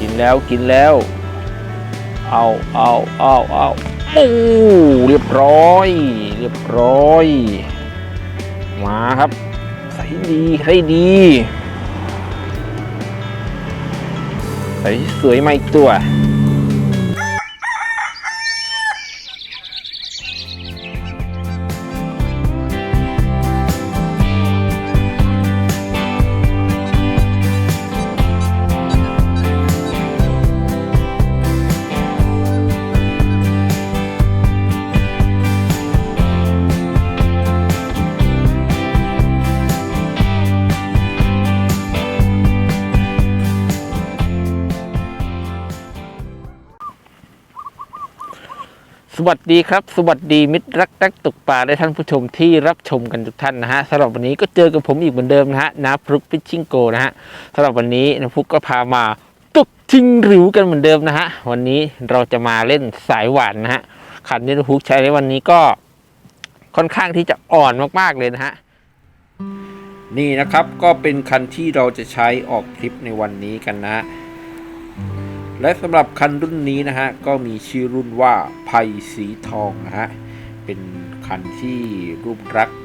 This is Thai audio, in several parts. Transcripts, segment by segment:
กินแล้วกินแล้ว เอาเอาเอาเอาโอ้เรียบร้อย เรียบร้อย มาครับ ใส่ดีใส่ดี ใส่สวยมาอีกตัว สวัสดีครับ สวัสดีมิตรรักนักตกปลาและท่านผู้ชมที่รับชมกันทุกท่านนะฮะสำหรับวันนี้ก็เจอกับผมอีกเหมือนเดิมนะฮะนาฟลุกฟิชชิงโกนะฮะสำหรับวันนี้นาฟลุกก็พามาตกชิงหริวกันเหมือนเดิมนะฮะวันนี้เราจะมาเล่นสายหวานนะฮะคันที่นาฟลุกใช้ในวันนี้ก็ค่อนข้างที่จะอ่อนมากๆเลยนะฮะนี่นะครับก็เป็นคันที่เราจะใช้ออกคลิปในวันนี้กันนะฮะ และสำหรับคันรุ่นนี้นะฮะ ก็มีชื่อรุ่นว่าไผ่สีทองนะฮะ เป็นคันที่รูปรักษ์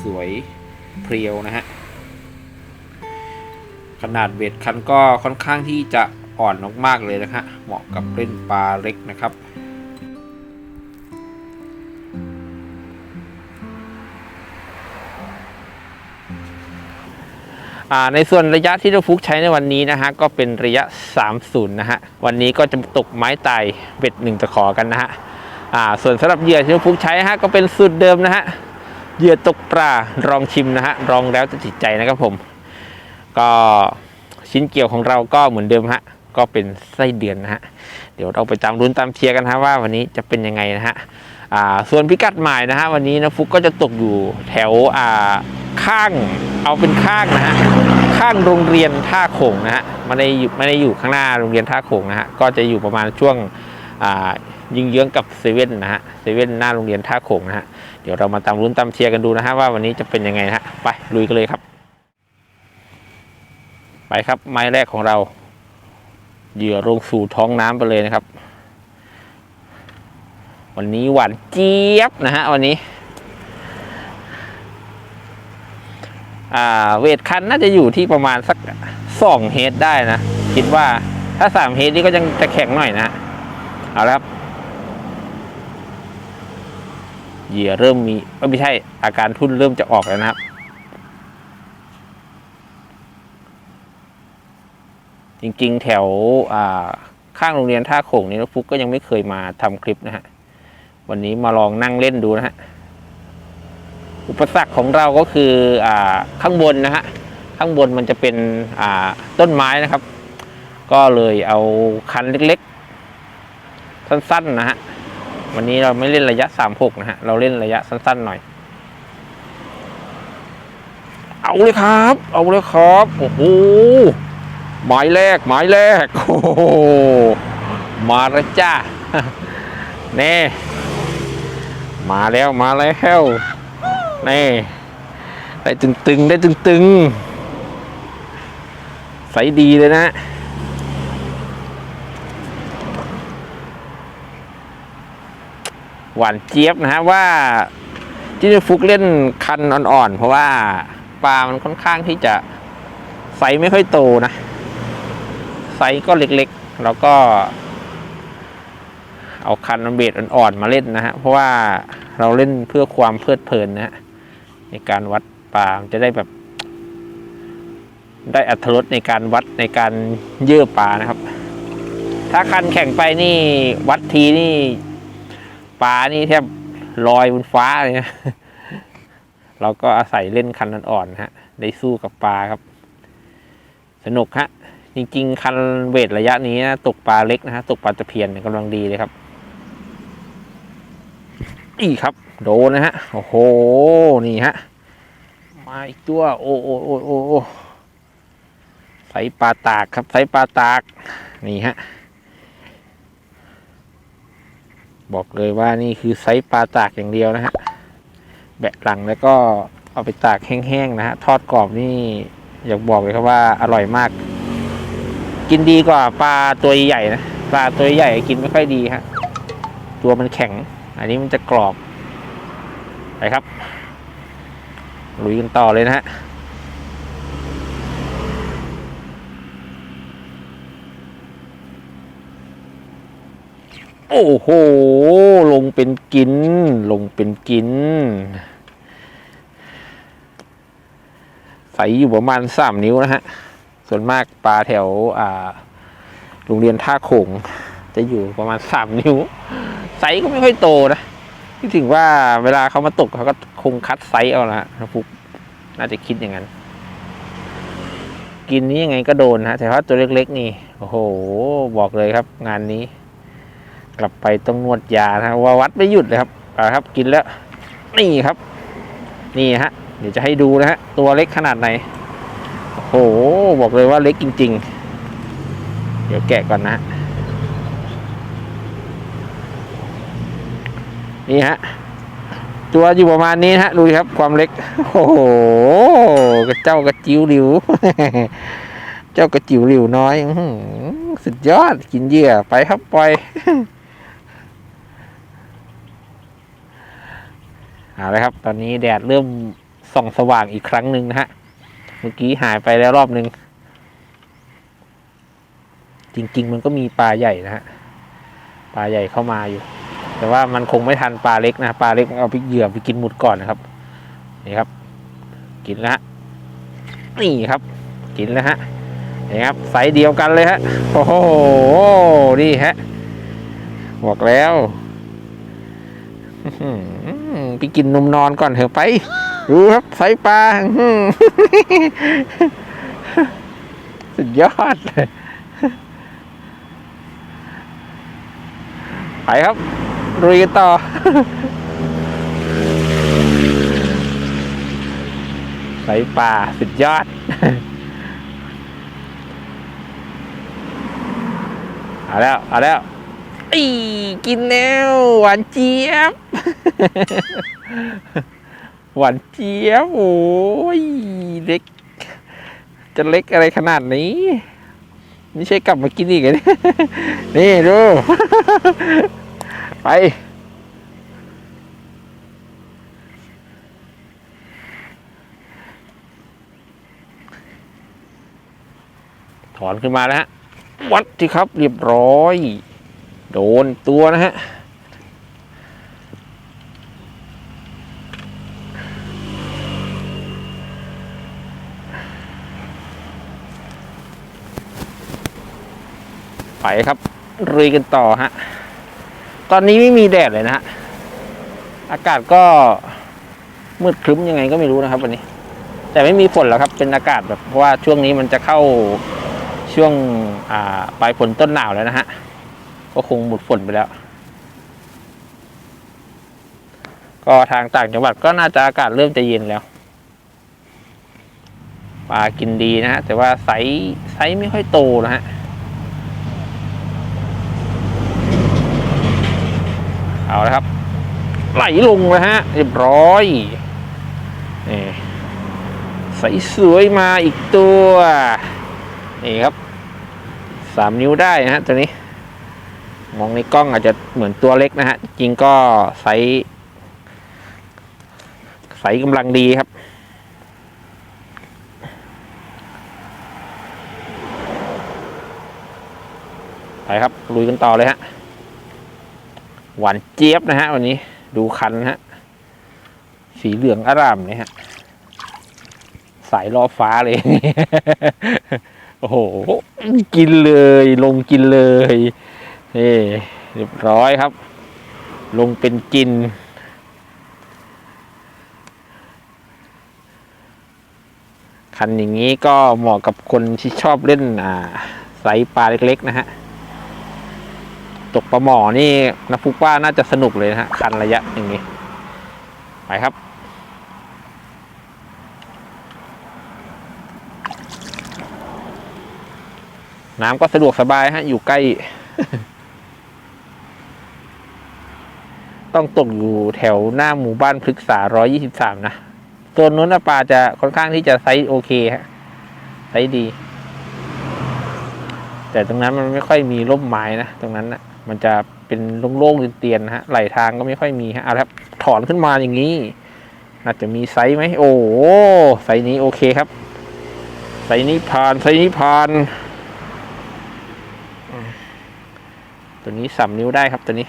สวยเพรียวนะฮะ ขนาดเบ็ดคันก็ค่อนข้างที่จะอ่อนมากๆเลยนะฮะ เหมาะกับเล่นปลาเล็กนะครับ ในส่วนระยะที่เราฟุกใช้ในวันนี้นะฮะก็เป็นระยะ 30 นะฮะวันนี้ก็จะตกไม้ตายเบ็ดหนึ่งตะขอกันนะฮะส่วนสำหรับเหยื่อที่เราฟุกใช้ฮะก็เป็นสูตรเดิมนะฮะเหยื่อตกปลาลองชิมนะฮะลองแล้วจะติดใจนะครับผม ก็ชิ้นเกี่ยวของเราก็เหมือนเดิมฮะก็เป็นไส้เดือนนะฮะเดี๋ยวเราไปตามรุ้นตามเชียร์กันฮะว่าวันนี้จะเป็นยังไงนะฮะส่วนพิกัดหมายนะฮะวันนี้นะฟุกก็จะตกอยู่แถวอ่าข้าง เอาเป็นข้างนะฮะข้างโรงเรียนท่าโขงนะฮะไม่ได้อยู่ไม่ได้อยู่ข้างหน้าโรงเรียนท่าโขงนะฮะก็จะอยู่ประมาณช่วงอ่ายิงเยื้องกับเซเว่นนะฮะเซเว่นหน้าโรงเรียนท่าโขงนะฮะเดี๋ยวเรามาตามรุ้นตามเชียร์กันดูนะฮะว่าวันนี้จะเป็นยังไงนะฮะไปลุยกันเลยครับ ไปครับไม้แรกของเราเหยื่อลงสู่ท้องน้ำไปเลยนะครับ วันนี้หวานเจี๊ยบนะฮะวันนี้ อ่า เวทคันน่าจะอยู่ที่ประมาณสักสองเฮดได้นะ คิดว่าถ้าสามเฮดนี่ก็ยังจะแข็งหน่อยนะ เอาละครับเหยื่อเริ่มมีเอ้ยไม่ใช่อาการทุ่นเริ่มจะออกแล้วนะครับ จริงๆ แถวข้างโรงเรียนท่าโขงนี่นกฟุกก็ยังไม่เคยมาทำคลิปนะฮะ วันนี้มาลองนั่งเล่นดูนะฮะ อุปสรรคของเราก็คืออข้างบนนะฮะข้างบนมันจะเป็นต้นไม้นะครับ ก็เลยเอาคันเล็กๆ สั้นๆนะฮะวันนี้เราไม่เล่นระยะ 36 นะฮะ เราเล่นระยะสั้นๆหน่อย เอาเลยครับ เอาเลยครับ โอ้โหหมายแรกหมายแรกโอ้โหมาแล้วจ้าแน่มาแล้วมาแล้ว นี่ได้ตึงๆ ได้ตึงๆ ใสดีเลยนะหวานเจี๊ยบนะฮะว่าที่ฟุกเล่นคันอ่อนๆ เพราะว่าปลามันค่อนข้างที่จะไซส์ไม่ค่อยโตนะ ไซส์ก็เล็กๆ แล้วก็ เอาคันเบดอ่อนๆ มาเล่นนะฮะ เพราะว่าเราเล่นเพื่อความเพลิดเพลินนะฮะ ในการวัดปลามันจะได้แบบ ได้อัตรสในการวัดในการเยื่อปลานะครับ ถ้าคันแข่งไปนี่วัดทีนี่ปลานี่แทบลอยบนฟ้าเลยนะเราก็อาศัยเล่นคันอ่อนๆฮะ ได้สู้กับปลาครับ สนุกฮะ จริง ๆ คันเวทระยะนี้นะตกปลาเล็กนะฮะ ตกปลาตะเพียนกำลังดีเลยครับ อีกครับ โดนนะฮะ โอ้โห นี่ฮะ มาอีกตัว โอ้โอ้โอ้โอ้ใส่ปลาตากครับ ใส่ปลาตาก นี่ฮะ บอกเลยว่านี่คือไซส์ปลาตากอย่างเดียวนะฮะ แบะหลังแล้วก็เอาไปตากแห้งๆนะฮะ ทอดกรอบนี่อยากบอกเลยครับว่าอร่อยมาก กินดีกว่าปลาตัวใหญ่นะ ปลาตัวใหญ่กินไม่ค่อยดีฮะ ตัวมันแข็ง อันนี้มันจะกรอบ ไปครับลุยกันต่อเลยนะฮะโอ้โห ลงเป็นกิน ลงเป็นกิน ใสอยู่ประมาณสามนิ้วนะฮะ ส่วนมากปลาแถวอ่าโรงเรียนท่าโขงจะอยู่ประมาณสามนิ้วไซส์ก็ไม่ค่อยโตนะ ที่ถึงว่าเวลาเขามาตกเขาก็คงคัดไซส์เอาละฮะนะฟุกน่าจะคิดอย่างนั้น กินนี้ยังไงก็โดนฮะ แต่ว่าตัวเล็ก ๆ นี่ โอ้โห บอกเลยครับ งานนี้ กลับไปต้องนวดยานะว่าวัดไม่หยุดเลยครับอ่าครับ กินแล้ว นี่ครับ นี่ฮะ เดี๋ยวจะให้ดูนะฮะ ตัวเล็กขนาดไหน โอ้โห บอกเลยว่าเล็กจริง ๆ เดี๋ยวแกะก่อนนะฮะ นี่ฮะ ตัวอยู่ประมาณนี้ฮะ ดูครับความเล็ก โอ้โหกระเจ้ากระจิ๋วหลิว เจ้ากระจิ๋วหลิวน้อยสุดยอดกินเยื่อไปครับปล่อยเอาละครับ ตอนนี้แดดเริ่มส่องสว่างอีกครั้งหนึ่งนะฮะ เมื่อกี้หายไปแล้วรอบหนึ่งจริง ๆ มันก็มีปลาใหญ่นะฮะ ปลาใหญ่เข้ามาอยู่ แต่ว่ามันคงไม่ทันปลาเล็กนะปลาเล็กเอาไปเหยื่อไปกินหมุดก่อนนะครับ นี่ครับ กินแล้วฮะนี่ครับ กินแล้วฮะนี่ครับไซส์เดียวกันเลยฮะโอ้โหนี่ฮะบอกแล้วไปกินนมนอนก่อนเถอะไปดูครับไซส์ปลาสุดยอดเลยไปครับ ลุยกันต่อไซส์ปลาสุดยอด เอาแล้ว เอาแล้วอีกินแล้ว หวานเจี๊ยบ หวานเจี๊ยบ โอ้ยเล็ก จะเล็กอะไรขนาดนี้ไม่ใช่กลับมากินอีกเหรอเนี่ยนี่ดู ไป ถอนขึ้นมาแล้วฮะ วัดสิครับเรียบร้อย โดนตัวนะฮะไปครับรุยกันต่อฮะ ตอนนี้ไม่มีแดดเลยนะฮะ อากาศก็มืดครึ้มยังไงก็ไม่รู้นะครับ วันนี้ แต่ไม่มีฝนแล้วครับ เป็นอากาศแบบเพราะว่าช่วงนี้มันจะเข้าช่วงอ่าปลายฝนต้นหนาวแล้วนะฮะ ก็คงหมดฝนไปแล้ว ก็ทางต่างจังหวัดก็น่าจะอากาศเริ่มจะเย็นแล้วปลากินดีนะฮะ แต่ว่าไซส์ไซส์ไม่ค่อยโตนะฮะ เอาละครับ ไหลลงเลยฮะ เรียบร้อยนี่ใสสวยมาอีกตัว นี่ครับสามนิ้วได้นะฮะตัวนี้ มองในกล้องอาจจะเหมือนตัวเล็กนะฮะ จริงก็ไซส์ไซส์กำลังดีครับไปครับ ลุยกันต่อเลยฮะ หวานเจี๊ยบนะฮะวันนี้ดูคันนะฮะ สีเหลืองอร่ามเนี่ยฮะ สายล่อฟ้าเลย โอ้โห กินเลยลงกินเลยนี่เรียบร้อยครับ ลงเป็นกิน คันอย่างนี้ก็เหมาะกับคนที่ชอบเล่นอ่าไซส์ปลาเล็ก ๆ นะฮะ ตกปลาหมอนี่นะฟุกว่าน่าจะสนุกเลยนะฮะ คันระยะอย่างนี้ ไปครับ น้ำก็สะดวกสบายฮะ อยู่ใกล้ ต้องตกอยู่แถวหน้าหมู่บ้านพฤกษา 123 นะโซนนู้นนะปลาจะค่อนข้างที่จะไซส์โอเคฮะ ไซส์ดี แต่ตรงนั้นมันไม่ค่อยมีร่มไม้นะ ตรงนั้นนะ มันจะเป็นโล่งๆเตียนๆนะฮะไหลทางก็ไม่ค่อยมีฮะเอาละครับถอนขึ้นมาอย่างนี้น่าจะมีไซส์ไหมโอ้โหไซส์นี้โอเคครับ ไซส์นี้ผ่านไซส์นี้ผ่านอืมตัวนี้สามนิ้วได้ครับตัวนี้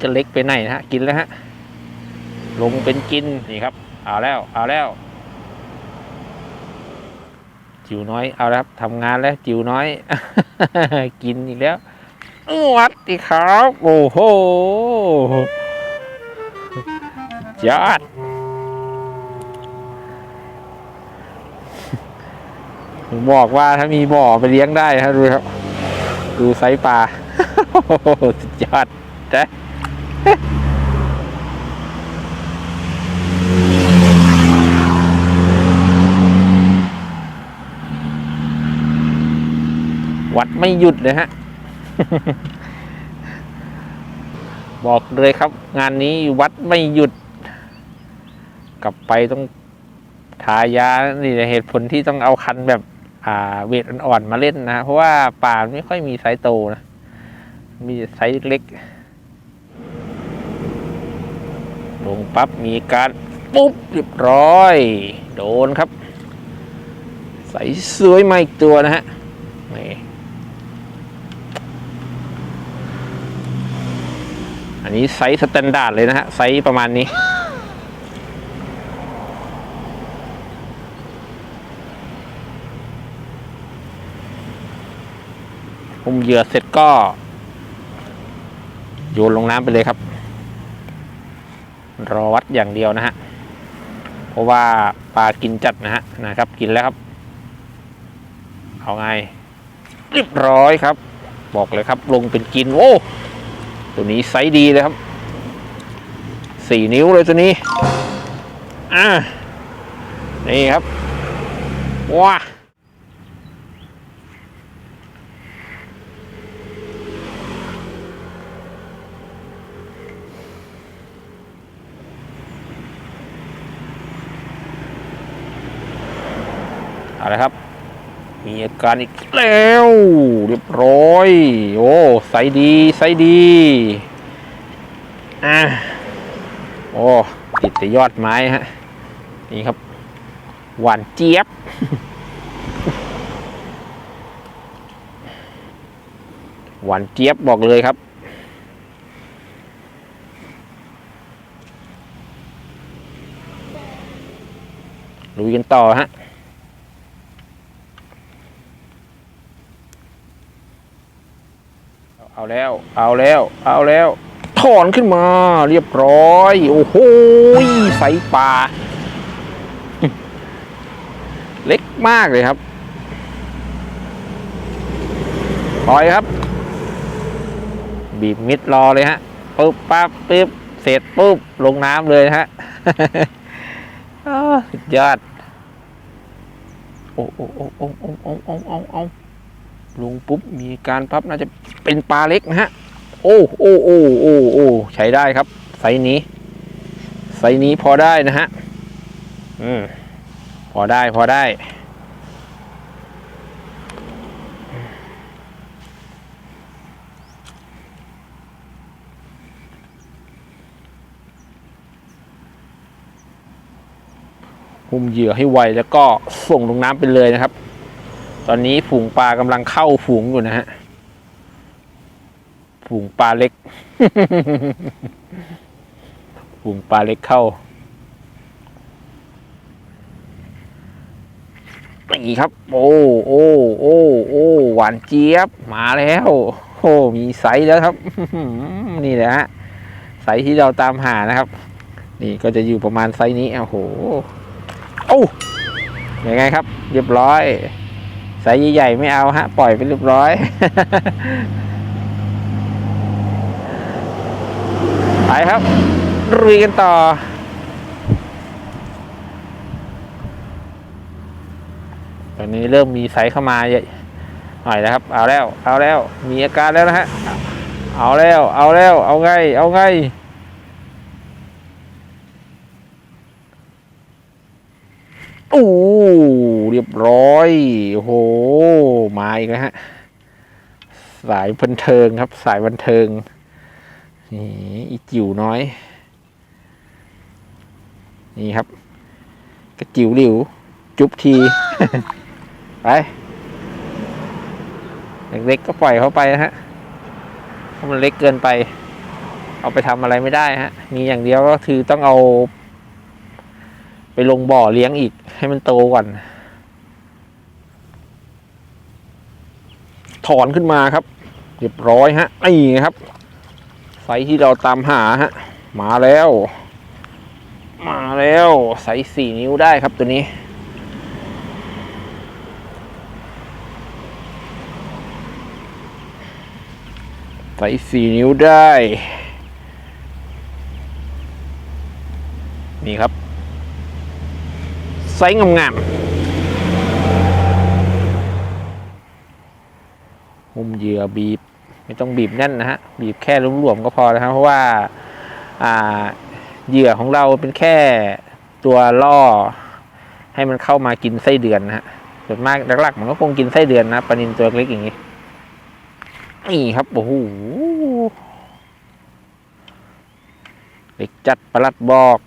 จะเล็กไปไหนนะฮะ กินแล้วฮะ ลงเป็นกินนี่ครับ เอาแล้วเอาแล้ว จิ๋วน้อยเอาแล้วครับทำงานแล้วจิ๋วน้อย กินอีกแล้วอื้อวัดดีครับ โอ้โหยอดผมบอกว่าถ้ามีบ่อไปเลี้ยงได้ครับดูครับ ดูไซปลาโอ้โหสุดยอดจ้ะ วัดไม่หยุดเลยฮะ บอกเลยครับ งานนี้วัดไม่หยุด กลับไปต้องทายา นี่เหตุผลที่ต้องเอาคันแบบอ่าเวทอ่อนๆมาเล่นนะ เพราะว่าป่าไม่ค่อยมีไซส์โตนะ มีไซส์เล็กๆ ลงปั๊บมีการปุ๊บเรียบร้อย โดนครับ ใสสวยมาอีกตัวนะฮะนี่อันนี้ไซส์สแตนดาร์ดเลยนะฮะ ไซส์ประมาณนี้คุมเหยื่อเสร็จก็ โยนลงน้ำไปเลยครับ รอวัดอย่างเดียวนะฮะ เพราะว่าปลากินจัดนะฮะนะครับ กินแล้วครับ เอาไงเรียบร้อยครับ บอกเลยครับลงเป็นกินโอ้ตัวนี้ไซส์ดีเลยครับสี่นิ้วเลยตัวนี้อ่านี่ครับว้าเอาละครับ มีอาการอีกแล้ว เรียบร้อย โอ้ใสดีใสดีอะโอ้ติดแต่ยอดไม้ฮะ นี่ครับ หวานเจี๊ยบ หวานเจี๊ยบบอกเลยครับลุยกันต่อฮะ แล้ว เอาแล้ว เอาแล้ว ถอนขึ้นมาเรียบร้อย โอ้โหใส่ป่า เล็กมากเลยครับปล่อยครับ บีบมิดรอเลยฮะปุ๊บปั๊บปึ๊บเสร็จปุ๊บลงน้ำเลยฮะยอดอ้โอ้โอ้โอ้โอ้โอ้โอ้ ลงปุ๊บมีการปั๊บน่าจะเป็นปลาเล็กนะฮะ โอ้โอ้โอ้โอ้โอ้ใช้ได้ครับไซนี้ไซนี้พอได้นะฮะอืมพอได้พอได้หุ้มเหยื่อให้ไวแล้วก็ส่งลงน้ำไปเลยนะครับ ตอนนี้ฝูงปลากำลังเข้าฝูงอยู่นะฮะ ฝูงปลาเล็ก ฝูงปลาเล็กเข้านี่ครับ โอ้โอ้โอ้โอ้หวานเจี๊ยบมาแล้วโอ้มีไซส์แล้วครับนี่แหละฮะไซส์ที่เราตามหานะครับ นี่ก็จะอยู่ประมาณไซส์นี้โอ้โหโอ้ยังไงครับ เรียบร้อย ไซส์ใหญ่ๆไม่เอาฮะ ปล่อยไปเรียบร้อยไปครับรุยกันต่อ ตอนนี้เริ่มมีไซส์เข้ามาเยอะหน่อยนะครับ เอาแล้ว เอาแล้ว มีอาการแล้วนะฮะ เอาแล้ว เอาแล้ว เอาไง เอาไง โอ้เรียบร้อยโอ้โหมาอีกแล้วฮะ สายบันเทิงครับ สายบันเทิงนี่อีจิ๋วน้อย นี่ครับ กระจิ๋วหลิว จุ๊บที ไปเล็กๆก็ปล่อยเขาไปนะฮะเพราะมันเล็กเกินไป เอาไปทำอะไรไม่ได้ฮะ มีอย่างเดียวก็คือต้องเอา ไปลงบ่อเลี้ยงอีก ให้มันโตก่อน ถอนขึ้นมาครับ เรียบร้อยฮะนี่ครับ ไซส์ที่เราตามหาฮะ มาแล้ว มาแล้วไซส์สี่นิ้วได้ครับตัวนี้ไซส์สี่นิ้วได้ นี่ครับ ไซส์งามๆหุ้มเหยื่อบีบ ไม่ต้องบีบแน่นนะฮะ บีบแค่รวมๆก็พอแล้วครับ เพราะว่าอ่าเหยื่อของเราเป็นแค่ตัวล่อ ให้มันเข้ามากินไส้เดือนนะฮะส่วนมากหลักๆ มันก็คงกินไส้เดือนนะปลานินตัวเล็กอย่างนี้นี่ครับโอ้โหเล็กจัดประลัดบอก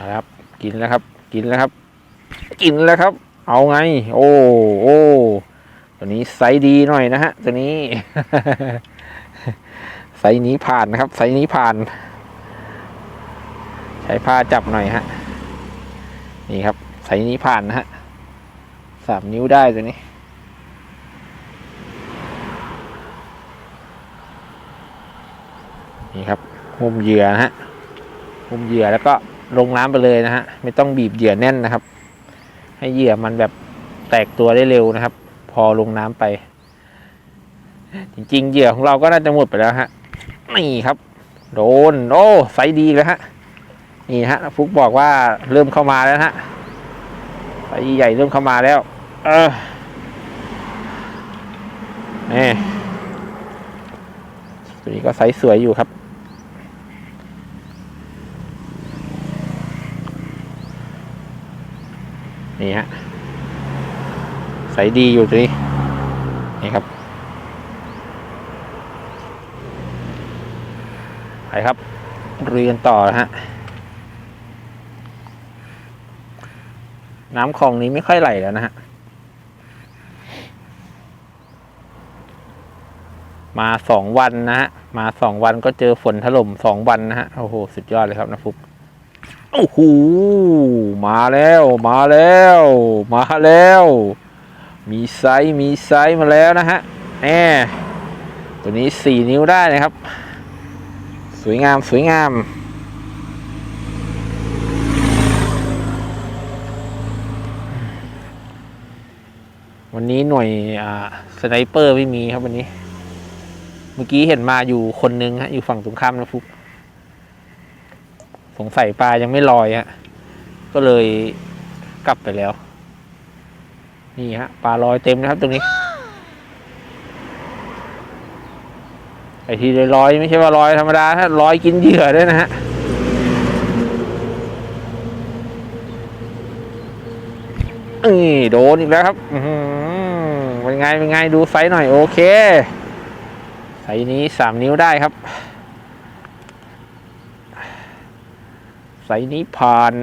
นะครับ กินแล้วครับ กินแล้วครับ กินแล้วครับ เอาไง โอ้โอ้ตัวนี้ไซส์ดีหน่อยนะฮะ ตัวนี้ไซส์นี้ผ่านนะครับไซส์นี้ผ่าน ใช้ผ้าจับหน่อยฮะนี่ครับไซส์นี้ผ่านนะฮะสามนิ้วได้ตัวนี้นี่ครับหุ้มเหยื่อนะฮะหุ้มเหยื่อแล้วก็ ลงน้ำไปเลยนะฮะไม่ต้องบีบเหยื่อแน่นนะครับ ให้เหยื่อมันแบบแตกตัวได้เร็วนะครับ พอลงน้ำไป จริงๆเหยื่อของเราก็น่าจะหมดไปแล้วฮะนี่ครับ โดนโอ้ไซส์ดีแล้วฮะนี่ฮะฟุกบอกว่าเริ่มเข้ามาแล้วฮะไซใหญ่เริ่มเข้ามาแล้ว เออนี่ตัวนี้ก็ไซส์สวยอยู่ครับ นี่ฮะใสดีอยู่ตัวนี้นี่ครับไปครับเรียนต่อนะฮะน้ำคลองนี้ไม่ค่อยไหลแล้วนะฮะมาสองวันนะฮะ มาสองวันก็เจอฝนถล่มสองวันนะฮะ โอ้โห สุดยอดเลยครับนะฟุก โอ้โหมาแล้วมาแล้ว มาแล้ว มีไซส์มีไซส์มาแล้วนะฮะแหมตัวนี้สี่นิ้วได้นะครับ สวยงามสวยงามวันนี้หน่วยสไนเปอร์ไม่มีครับวันนี้ เมื่อกี้เห็นมาอยู่คนนึงฮะอยู่ฝั่งตรงข้ามนะฟุก สงสัยปลายังไม่ลอยฮะ ก็เลยกลับไปแล้ว นี่ฮะปลาลอยเต็มนะครับตรงนี้ ไอทีลอยไม่ใช่ว่าลอยธรรมดาถ้าลอยกินเหยื่อด้วยนะฮะนี่โดนอีกแล้วครับอืเป็นไงเป็นไงดูไซส์หน่อยโอเคไซส์นี้สามนิ้วได้ครับ ไซส์นี้ผ่าน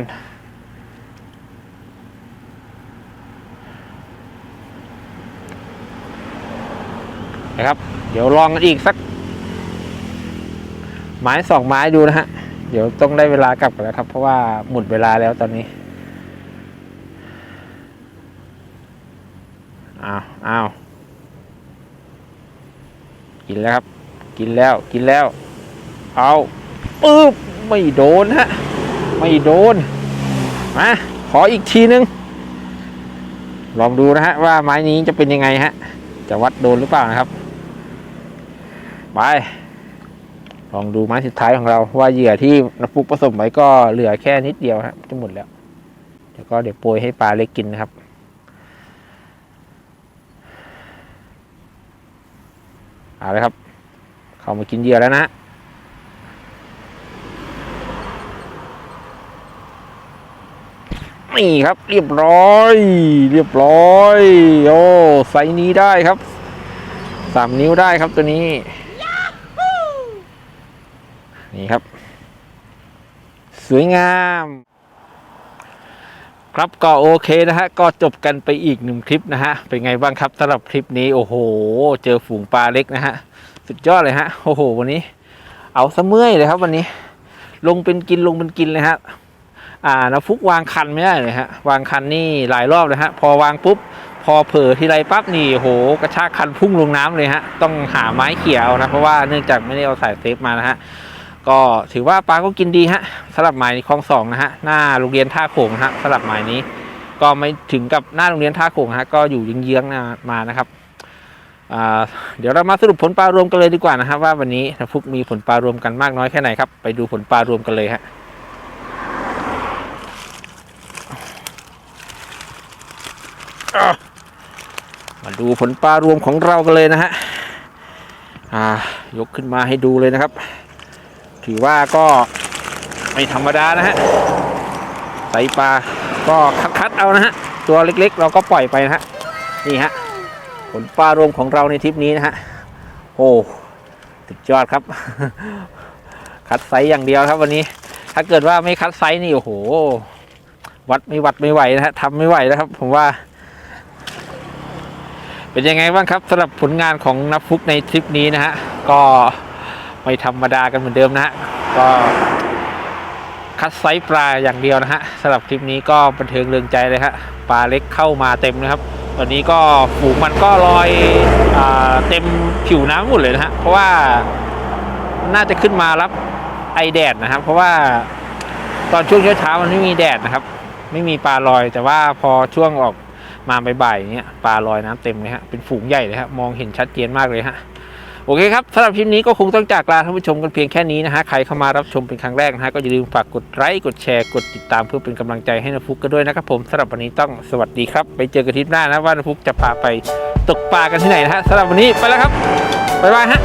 นะครับ เดี๋ยวลองกันอีกสัก ไม้สองไม้ดูนะฮะ เดี๋ยวต้องได้เวลากลับกันแล้วครับ เพราะว่าหมดเวลาแล้วตอนนี้ อ้าวอ้าวกินแล้วครับ กินแล้ว กินแล้ว เอาปึ๊บไม่โดนฮะ ไม่โดน มาขออีกทีนึง ลองดูนะฮะว่าไม้นี้จะเป็นยังไงฮะ จะวัดโดนหรือเปล่านะครับ ไป ลองดูไม้สุดท้ายของเรา ว่าเหยื่อที่นฟุกผสมไว้ก็เหลือแค่นิดเดียวฮะจะหมดแล้วเดี๋ยวก็เดี๋ยวโปรยให้ปลาเล็กกินนะครับเอาเลยครับ เข้ามากินเหยื่อแล้วนะฮะ นี่ครับ เรียบร้อย เรียบร้อย โอ้ไซนี้ได้ครับสามนิ้วได้ครับตัวนี้ นี่ครับ สวยงาม ครับก็โอเคนะฮะ ก็จบกันไปอีกหนึ่งคลิปนะฮะ เป็นไงบ้างครับสำหรับคลิปนี้ โอ้โห เจอฝูงปลาเล็กนะฮะ สุดยอดเลยฮะ โอ้โห วันนี้ เอาซะเมื่อยเลยครับวันนี้ ลงเป็นกินลงเป็นกินเลยฮะ อ่านะฟุกวางคันไม่ได้เลยฮะวางคันนี่หลายรอบเลยฮะพอวางปุ๊บพอเผลอทีไรปั๊บนี่โหกระชากคันพุ่งลงน้ำเลยฮะต้องหาไม้เขี่ยเอานะเพราะว่าเนื่องจากไม่ได้เอาสายเซฟมานะฮะก็ถือว่าปลาก็กินดีฮะสลับหมายคลองสองนะฮะหน้าโรงเรียนท่าโขงนะฮะสลับหมายนี้ ก็ไม่ถึงกับหน้าโรงเรียนท่าโขงฮะก็อยู่เยื้องๆมานะครับเดี๋ยวเรามาสรุปผลปลารวมกันเลยดีกว่านะครับว่าวันนี้ฟุกมีผลปลารวมกันมากน้อยแค่ไหนครับไปดูผลปลารวมกันเลยฮะ มาดูผลปลารวมของเรากันเลยนะฮะอ่ายกขึ้นมาให้ดูเลยนะครับ ถือว่าก็ไม่ธรรมดานะฮะใส่ปลาก็คัดๆเอานะฮะตัวเล็กๆ เราก็ปล่อยไปนะฮะนี่ฮะผลปลารวมของเราในทริปนี้นะฮะโอ้สุดยอดครับ คัดไซส์อย่างเดียวครับวันนี้ ถ้าเกิดว่าไม่คัดไซส์นี่โอ้โห วัดไม่วัดไม่ไหวนะฮะทำไม่ไหวแล้วครับ ผมว่า เป็นยังไงบ้างครับสำหรับผลงานของนับฟุกในทริปนี้นะฮะก็ไม่ธรรมดากันเหมือนเดิมนะฮะก็คัดไซส์ปลาอย่างเดียวนะฮะสำหรับคลิปนี้ก็บันเทิงเริงใจเลยฮะปลาเล็กเข้ามาเต็มนะครับตอนนี้ก็ฝูงมันก็ลอยอาเต็มผิวน้ำหมดเลยนะฮะเพราะว่าน่าจะขึ้นมารับไอแดดนะครับ เพราะว่าตอนช่วงเช้าๆมันไม่มีแดดนะครับ ไม่มีปลาลอย แต่ว่าพอช่วงออก มาบ่ายๆอย่างเงี้ยปลาลอยน้ำเต็มเลยฮะเป็นฝูงใหญ่เลยฮะมองเห็นชัดเจนมากเลยฮะโอเคครับสำหรับคลิปนี้ก็คงต้องจากลาท่านผู้ชมกันเพียงแค่นี้นะฮะใครเข้ามารับชมเป็นครั้งแรกนะฮะก็อย่าลืมฝากกดไลค์กดแชร์กดติดตามเพื่อเป็นกำลังใจให้นฟุกกันด้วยนะครับผมสำหรับวันนี้ต้องสวัสดีครับ ไปเจอกันทริปหน้านะว่านฟุกจะพาไปตกปลากันที่ไหนนะฮะสำหรับวันนี้ไปแล้วครับบ๊ายบายฮะ